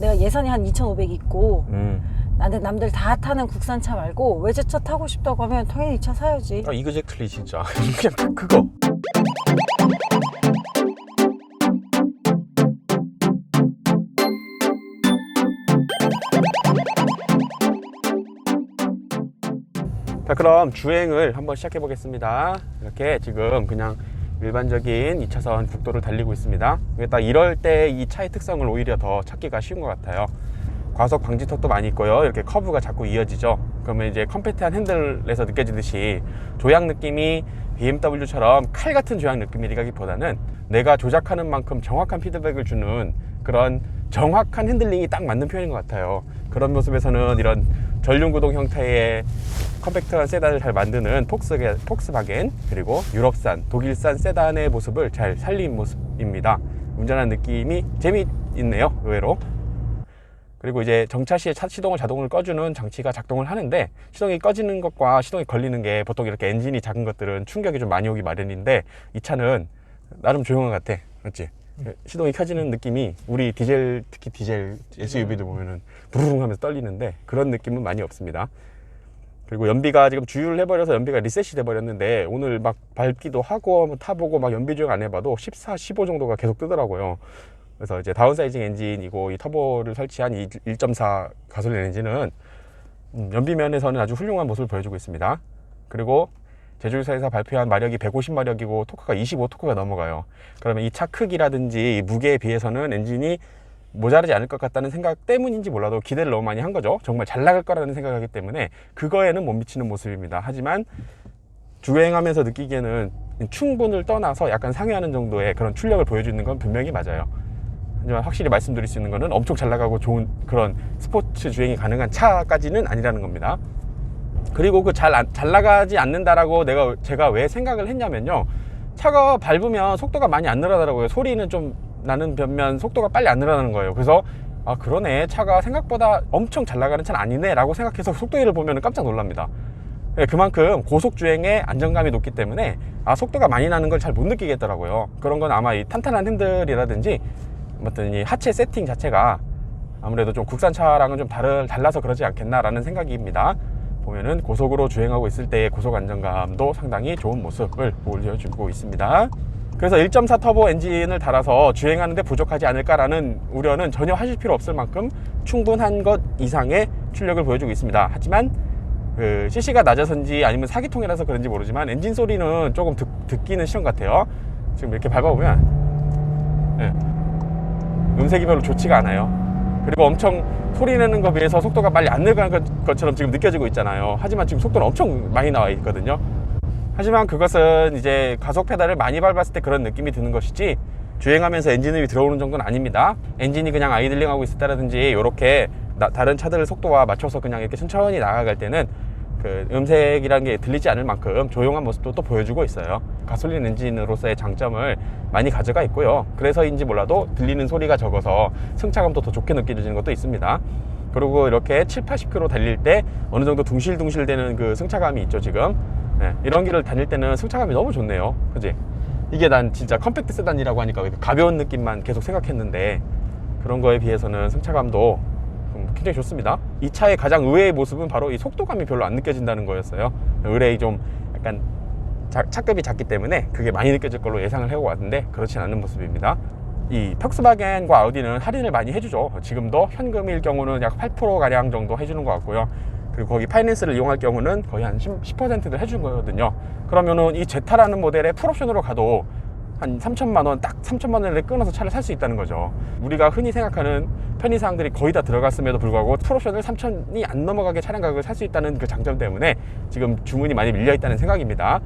내가 예산이 한 2,500 있고 음. 나는 남들 다 타는 국산차 말고 외제차 타고 싶다고 하면 당연히 이 차 사야지. 아 이그젝틀리 진짜 그냥 딱 그거 자 그럼 주행을 한번 시작해 보겠습니다 이렇게 지금 그냥 일반적인 2차선 국도를 달리고 있습니다 딱 이럴 때 이 차의 특성을 오히려 더 찾기가 쉬운 것 같아요 과속 방지턱도 많이 있고요. 이렇게 커브가 자꾸 이어지죠. 그러면 이제 컴팩트한 핸들에서 느껴지듯이 조향 느낌이 BMW처럼 칼 같은 조향 느낌이라기보다는 내가 조작하는 만큼 정확한 피드백을 주는 그런 정확한 핸들링이 딱 맞는 표현인 것 같아요. 그런 모습에서는 이런 전륜구동 형태의 컴팩트한 세단을 잘 만드는 폭스게, 폭스바겐 그리고 유럽산, 독일산 세단의 모습을 잘 살린 모습입니다. 운전하는 느낌이 재미있네요. 의외로. 그리고 이제 정차 시에 차 시동을 자동으로 꺼주는 장치가 작동을 하는데 시동이 꺼지는 것과 시동이 걸리는 게 보통 이렇게 엔진이 작은 것들은 충격이 좀 많이 오기 마련인데 이 차는 나름 조용한 것 같아 맞지? 시동이 켜지는 느낌이 우리 디젤 특히 디젤 SUV들 보면은 부르릉 하면서 떨리는데 그런 느낌은 많이 없습니다 그리고 연비가 지금 주유를 해버려서 연비가 리셋이 돼버렸는데 오늘 막 밟기도 하고 타보고 막 연비 주행 안 해봐도 14, 15 정도가 계속 뜨더라고요 그래서 이제 다운사이징 엔진이고 이 터보를 설치한 이1.4 가솔린 엔진은 음, 연비 면에서는 아주 훌륭한 모습을 보여주고 있습니다. 그리고 제조사에서 발표한 마력이 150마력이고 토크가 25토크가 넘어가요. 그러면 이 차 크기라든지 이 무게에 비해서는 엔진이 모자라지 않을 것 같다는 생각 때문인지 몰라도 기대를 너무 많이 한 거죠. 정말 잘 나갈 거라는 생각하기 때문에 그거에는 못 미치는 모습입니다. 하지만 주행하면서 느끼기에는 충분을 떠나서 약간 상회하는 정도의 그런 출력을 보여주는 건 분명히 맞아요. 하지만 확실히 말씀드릴 수 있는 거는 엄청 잘 나가고 좋은 그런 스포츠 주행이 가능한 차까지는 아니라는 겁니다. 그리고 그 잘 잘 나가지 않는다라고 내가 제가 왜 생각을 했냐면요. 차가 밟으면 속도가 많이 안 늘어나더라고요. 소리는 좀 나는 반면 속도가 빨리 안 늘어나는 거예요. 그래서 아 그러네 차가 생각보다 엄청 잘 나가는 차는 아니네라고 생각해서 속도계를 보면 깜짝 놀랍니다. 예, 그만큼 고속 주행에 안정감이 높기 때문에 아 속도가 많이 나는 걸 잘 못 느끼겠더라고요. 그런 건 아마 이 탄탄한 핸들이라든지 아무튼 이 하체 세팅 자체가 아무래도 좀 국산차랑은 좀 다르, 달라서 그러지 않겠나라는 생각입니다. 보면은 고속으로 주행하고 있을 때의 고속 안정감도 상당히 좋은 모습을 보여주고 있습니다. 그래서 1.4 터보 엔진을 달아서 주행하는데 부족하지 않을까라는 우려는 전혀 하실 필요 없을 만큼 충분한 것 이상의 출력을 보여주고 있습니다. 하지만 그 CC가 낮아서인지 아니면 사기통이라서 그런지 모르지만 엔진 소리는 조금 듣, 듣기는 싫은 것 같아요. 지금 이렇게 밟아보면 예, 음색이 별로 좋지가 않아요. 그리고 엄청 소리 내는 것에 비해서 속도가 빨리 안 늘어가는 것- 것처럼 지금 느껴지고 있잖아요. 하지만 지금 속도는 엄청 많이 나와 있거든요. 하지만 그것은 이제 가속 페달을 많이 밟았을 때 그런 느낌이 드는 것이지 주행하면서 엔진음이 들어오는 정도는 아닙니다. 엔진이 그냥 아이들링하고 있을 때라든지 이렇게 다른 차들 속도와 맞춰서 그냥 이렇게 천천히 나아갈 때는 그 음색이라는 게 들리지 않을 만큼 조용한 모습도 또 보여주고 있어요. 가솔린 엔진으로서의 장점을 많이 가져가 있고요. 그래서인지 몰라도 들리는 소리가 적어서 승차감도 더 좋게 느껴지는 것도 있습니다. 그리고 이렇게 7, 80km 달릴 때 어느 정도 둥실둥실 되는 그 승차감이 있죠, 지금. 네, 이런 길을 다닐 때는 승차감이 너무 좋네요. 그지? 이게 난 진짜 컴팩트 세단이라고 하니까 가벼운 느낌만 계속 생각했는데 그런 거에 비해서는 승차감도 음, 굉장히 좋습니다. 이 차의 가장 의외의 모습은 바로 이 속도감이 별로 안 느껴진다는 거였어요. 의뢰이 좀 약간 자- 차급이 작기 때문에 그게 많이 느껴질 걸로 예상을 해오고 왔는데 그렇진 않은 모습입니다. 이 퍽스바겐과 아우디는 할인을 많이 해주죠. 지금도 현금일 경우는 약 8% 가량 정도 해주는 것 같고요. 그리고 거기 파이낸스를 이용할 경우는 거의 한 10%도 해준 거거든요. 그러면은 이 제타라는 모델의 풀옵션으로 가도 한 3천만 원, 딱 3천만 원을 끊어서 차를 살 수 있다는 거죠. 우리가 흔히 생각하는 편의사항들이 거의 다 들어갔음에도 불구하고 풀옵션을 3천이 안 넘어가게 차량 가격을 살 수 있다는 그 장점 때문에 지금 주문이 많이 밀려 있다는 생각입니다.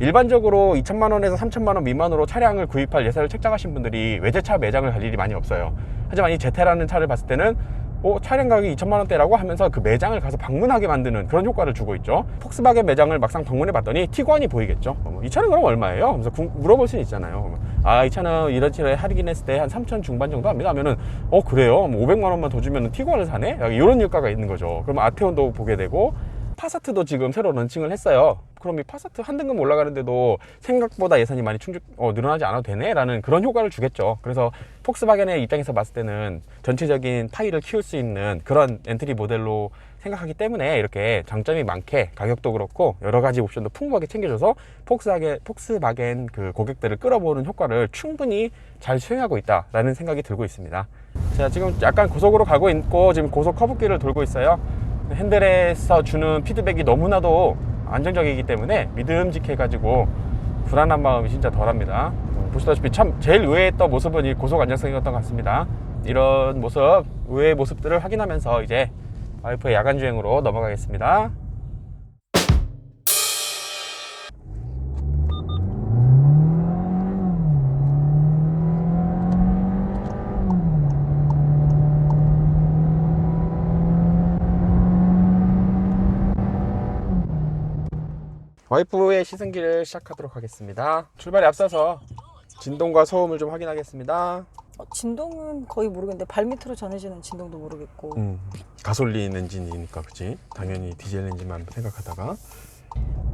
일반적으로 2천만 원에서 3천만 원 미만으로 차량을 구입할 예산을 책정하신 분들이 외제차 매장을 갈 일이 많이 없어요. 하지만 이 제테라는 차를 봤을 때는 어, 차량 가격이 2천만 원대라고 하면서 그 매장을 가서 방문하게 만드는 그런 효과를 주고 있죠. 폭스바겐 매장을 막상 방문해 봤더니 티구안이 보이겠죠. 어, 이 차는 그럼 얼마예요? 하면서 구- 물어볼 수는 있잖아요. 아, 이 차는 이런 차를 할인했을 때 한 3천 중반 정도 합니다. 하면은 어 그래요? 뭐 500만 원만 더 주면 티구안을 사네? 이런 효과가 있는 거죠. 그러면 아테온도 보게 되고 파사트도 지금 새로 런칭을 했어요. 그럼 이 파사트 한 등급 올라가는데도 생각보다 예산이 많이 충족 어, 늘어나지 않아도 되네라는 그런 효과를 주겠죠. 그래서 폭스바겐의 입장에서 봤을 때는 전체적인 타이를 키울 수 있는 그런 엔트리 모델로 생각하기 때문에 이렇게 장점이 많게 가격도 그렇고 여러 가지 옵션도 풍부하게 챙겨줘서 폭스바겐 폭스바겐 그 고객들을 끌어보는 효과를 충분히 잘 수행하고 있다라는 생각이 들고 있습니다. 자 지금 약간 고속으로 가고 있고 지금 고속 커브길을 돌고 있어요. 핸들에서 주는 피드백이 너무나도 안정적이기 때문에 믿음직해가지고 불안한 마음이 진짜 덜합니다. 어, 보시다시피 참 제일 의외했던 모습은 이 고속 안정성이었던 것 같습니다. 이런 모습, 의외의 모습들을 확인하면서 이제 와이프의 야간 주행으로 넘어가겠습니다. 와이프의 시승기를 시작하도록 하겠습니다. 출발에 앞서서 진동과 소음을 좀 확인하겠습니다. 어, 진동은 거의 모르겠는데 발밑으로 전해지는 진동도 모르겠고 음, 가솔린 엔진이니까 그치? 당연히 디젤 엔진만 생각하다가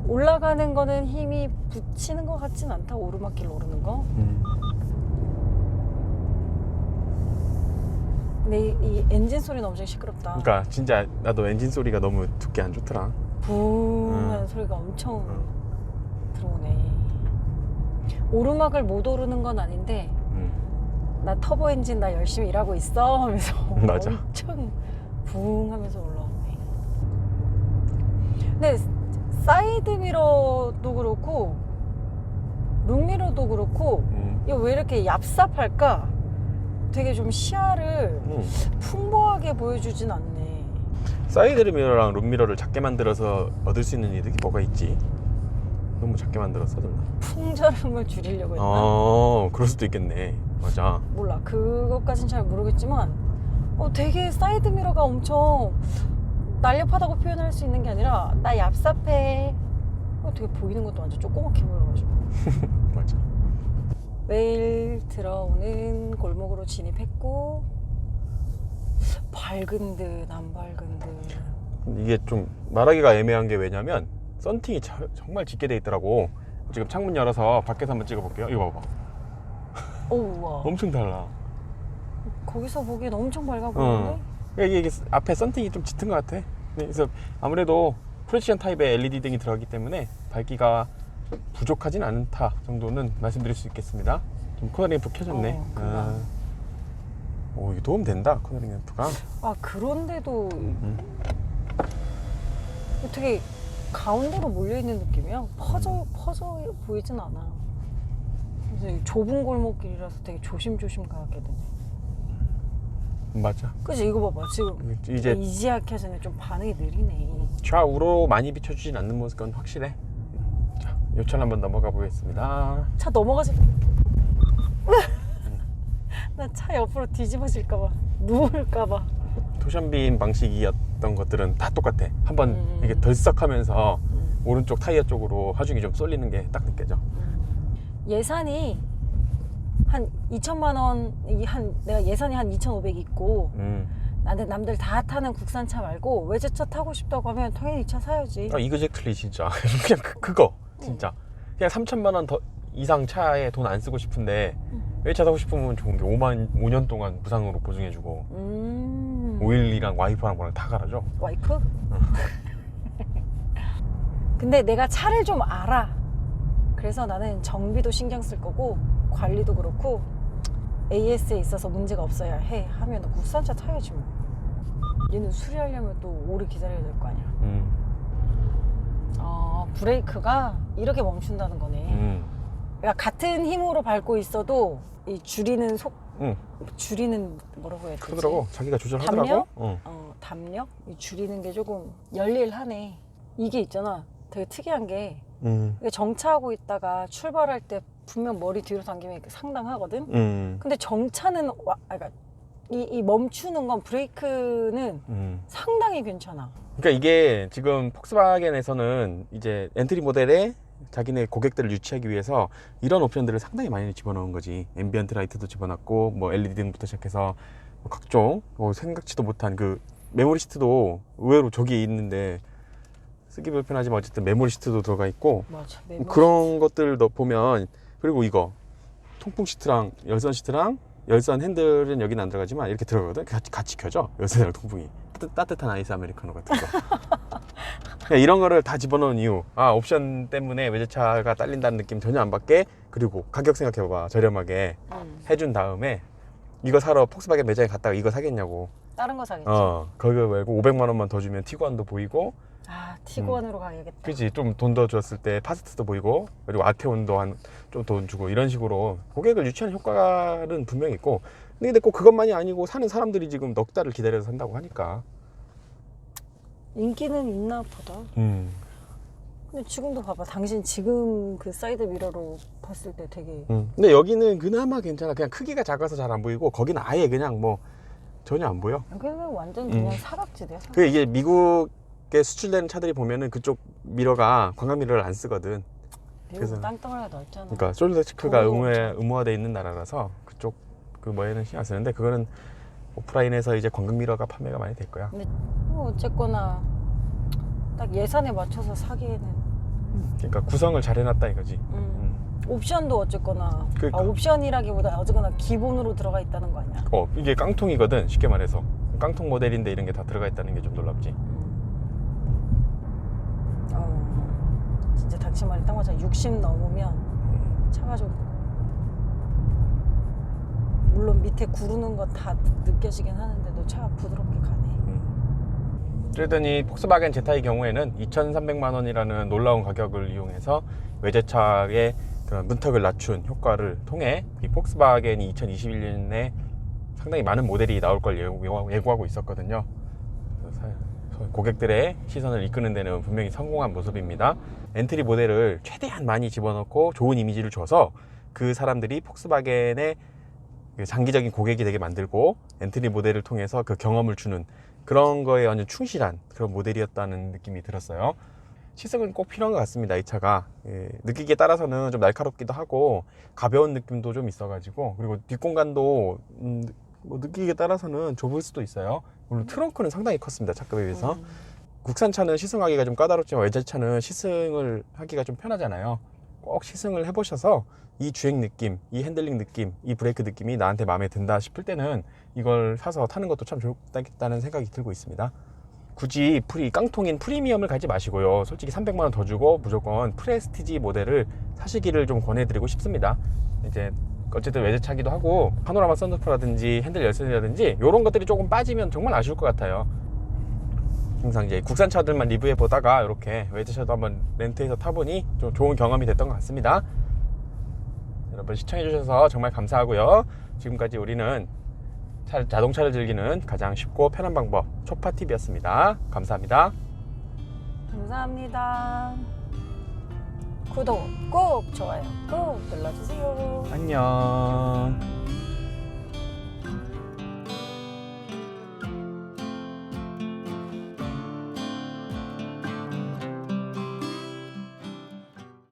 올라가는 거는 힘이 붙이는 것 같진 않다 오르막길 오르는 거 음, 근데 이, 이 엔진 소리는 엄청 시끄럽다 그러니까 진짜 나도 엔진 소리가 너무 듣기 안 좋더라. 붕 하는 음. 소리가 엄청 음, 들어오네 오르막을 못 오르는 건 아닌데 음. 나 터보 엔진 나 열심히 일하고 있어 하면서 맞아. 엄청 붕 하면서 올라오네 근데 사이드 미러도 그렇고 룩미러도 그렇고 음. 이거 왜 이렇게 얍삽할까 되게 좀 시야를 음. 풍부하게 보여주진 않네 사이드 미러랑 룸미러를 작게 만들어서 얻을 수 있는 이득이 뭐가 있지? 너무 작게 만들었어, 좀. 풍절음을 줄이려고 했나? 어, 그럴 수도 있겠네. 맞아. 몰라 그것까진 잘 모르겠지만 어, 되게 사이드 미러가 엄청 날렵하다고 표현할 수 있는 게 아니라 나 얍삽해 어, 되게 보이는 것도 완전 조그맣게 보여가지고 맞아. 매일 들어오는 골목으로 진입했고 밝은 듯 안 밝은 듯 이게 좀 말하기가 애매한 게 왜냐면 썬팅이 자- 정말 짙게 돼 있더라고. 지금 창문 열어서 밖에서 한번 찍어볼게요. 이거 봐봐. 어우 와 엄청 달라. 거기서 보기엔 엄청 밝아 어. 보이는데 이게, 이게 앞에 썬팅이 좀 짙은 것 같아. 네, 그래서 아무래도 프레시션 타입의 LED 등이 들어가기 때문에 밝기가 부족하진 않다 정도는 말씀드릴 수 있겠습니다. 좀 코너링 램프 켜졌네. 어. 아. 오, 이거 도움 된다 코너링 램프가. 아 그런데도 음. 되게 가운데로 몰려 있는 느낌이야 퍼져 퍼져 보이진 않아 그래서 이 좁은 골목길이라서 되게 조심조심 가게 되네 맞아. 그지 이거 봐봐 지금 이제 이지하 켜지네 좀 반응이 느리네 좌우로 많이 비춰주진 않는 모습은 확실해. 자, 요천 한번 넘어가 보겠습니다. 차 넘어가지 나 차 옆으로 뒤집어질까봐 누울까봐 토션빔 방식이었던 것들은 다 똑같아. 한번 음. 이게 덜썩하면서 음. 오른쪽 타이어 쪽으로 하중이 좀 쏠리는 게 딱 느껴져. 예산이 한 2천만 원, 이 한 내가 예산이 한 2,500 있고 음. 나는 남들 다 타는 국산차 말고 외제차 타고 싶다고 하면 당연히 이 차 사야지. 아, 이그젝틀리 진짜 그냥 그, 그거 진짜 그냥 3천만 원 더 이상 차에 돈 안 쓰고 싶은데 음. 외차 사고 싶으면 좋은 게 5만 5년 동안 무상으로 보증해주고 음. 오일이랑 와이퍼랑 뭐랑 다 갈아줘. 와이프? 근데 내가 차를 좀 알아. 그래서 나는 정비도 신경 쓸 거고 관리도 그렇고 AS에 있어서 문제가 없어야 해 하면 국산차 타야지 뭐. 얘는 수리하려면 또 오래 기다려야 될 거 아니야. 음, 아 브레이크가 이렇게 멈춘다는 거네. 음, 그러니까 같은 힘으로 밟고 있어도 이 줄이는 속 음. 줄이는 뭐라고 해야 되지? 그러더라고 자기가 조절하더라고. 담력? 어. 어, 담력? 이 줄이는 게 조금 열일하네. 이게 있잖아. 되게 특이한 게 음, 이게 정차하고 있다가 출발할 때 분명 머리 뒤로 당기면 이렇게 상당하거든. 음, 근데 정차는 와, 아, 그러니까 이, 이 멈추는 건 브레이크는 음. 상당히 괜찮아. 그러니까 이게 지금 폭스바겐에서는 이제 엔트리 모델에 자기네 고객들을 유치하기 위해서 이런 옵션들을 상당히 많이 집어넣은 거지. 앰비언트 라이트도 집어넣고 뭐 LED 등부터 시작해서 뭐 각종 뭐 생각지도 못한 그 메모리 시트도 의외로 저기 있는데 쓰기 불편하지만 어쨌든 메모리 시트도 들어가 있고 맞아. 뭐 그런 것들 너 보면 그리고 이거 통풍 시트랑 열선 시트랑 열선 핸들은 여기는 안 들어가지만 이렇게 들어가거든 같이, 같이 켜져 열선이랑 통풍이 따뜻, 따뜻한 아이스 아메리카노 같은 거 그냥 이런 거를 다 집어넣은 이유. 아 옵션 때문에 외제차가 딸린다는 느낌 전혀 안 받게 그리고 가격 생각해봐봐. 저렴하게 음. 해준 다음에 이거 사러 폭스바겐 매장에 갔다가 이거 사겠냐고. 다른 거 사겠지. 어 그거 말고 500만 원만 더 주면 티구안도 보이고. 아 티구안으로 가야겠다. 그지 좀 돈 더 줬을 때 파스트도 보이고 그리고 아테온도 한 좀 돈 주고 이런 식으로 고객을 유치하는 효과는 분명히 있고. 근데 꼭 그것만이 아니고 사는 사람들이 지금 넉 달을 기다려서 산다고 하니까 인기는 있나 보다. 음. 근데 지금도 봐봐. 당신 지금 그 사이드 미러로 봤을 때 되게 음. 근데 여기는 그나마 괜찮아 그냥 크기가 작아서 잘 안 보이고 거기는 아예 그냥 뭐 전혀 안 보여 여기는 완전 그냥 음. 사각지대야. 사각. 그 이게 미국에 수출되는 차들이 보면은 그쪽 미러가 관광 미러를 안 쓰거든 미국 그래서- 땅덩어리가 넓잖아. 그러니까 솔더 체크가 의무화, 엄청. 의무화돼 있는 나라라서 그쪽 그 뭐에는 신경 안 쓰는데 그거는 오프라인에서 이제 관광 미러가 판매가 많이 될 거야. 뭐 어쨌거나 딱 예산에 맞춰서 사기에는 그러니까 구성을 잘 해놨다 이거지. 음. 음. 옵션도 어쨌거나 그러니까. 아, 옵션이라기보다 어쨌거나 기본으로 들어가 있다는 거 아니야. 어 이게 깡통이거든 쉽게 말해서 깡통 모델인데 이런 게 다 들어가 있다는 게 좀 놀랍지. 어, 진짜 당신 말이 딱 맞아. 60 넘으면 음. 차가 좀 물론 밑에 구르는 건 다 느껴지긴 하는데 너 차가 부드럽게 가네. 음. 그러더니 폭스바겐 제타의 경우에는 2,300만 원이라는 놀라운 가격을 이용해서 외제차의 그런 문턱을 낮춘 효과를 통해 이 폭스바겐이 2021년에 상당히 많은 모델이 나올 걸 예고- 예고하고 있었거든요. 고객들의 시선을 이끄는 데는 분명히 성공한 모습입니다. 엔트리 모델을 최대한 많이 집어넣고 좋은 이미지를 줘서 그 사람들이 폭스바겐의 그 장기적인 고객이 되게 만들고 엔트리 모델을 통해서 그 경험을 주는 그런 거에 완전 충실한 그런 모델이었다는 느낌이 들었어요. 시승은 꼭 필요한 것 같습니다. 이 차가 예, 느끼기에 따라서는 좀 날카롭기도 하고 가벼운 느낌도 좀 있어가지고 그리고 뒷공간도 음, 뭐 느끼기에 따라서는 좁을 수도 있어요. 물론 트렁크는 상당히 컸습니다. 차급에 비해서 음. 국산차는 시승하기가 좀 까다롭지만 외제차는 시승을 하기가 좀 편하잖아요. 꼭 시승을 해보셔서 이 주행 느낌, 이 핸들링 느낌, 이 브레이크 느낌이 나한테 마음에 든다 싶을 때는 이걸 사서 타는 것도 참 좋겠다는 생각이 들고 있습니다. 굳이 프리 깡통인 프리미엄을 가지 마시고요. 솔직히 300만 원 더 주고 무조건 프레스티지 모델을 사시기를 좀 권해드리고 싶습니다. 이제 어쨌든 외제차기도 하고 파노라마 썬루프라든지 핸들 열선이라든지 이런 것들이 조금 빠지면 정말 아쉬울 것 같아요. 항상 이제 국산차들만 리뷰해 보다가 이렇게 외제차도 한번 렌트해서 타보니 좀 좋은 경험이 됐던 것 같습니다. 여러분 시청해 주셔서 정말 감사하고요. 지금까지 우리는 차- 자동차를 즐기는 가장 쉽고 편한 방법 초파TV였습니다. 감사합니다. 감사합니다. 구독 꼭 좋아요 꼭 눌러주세요. 안녕.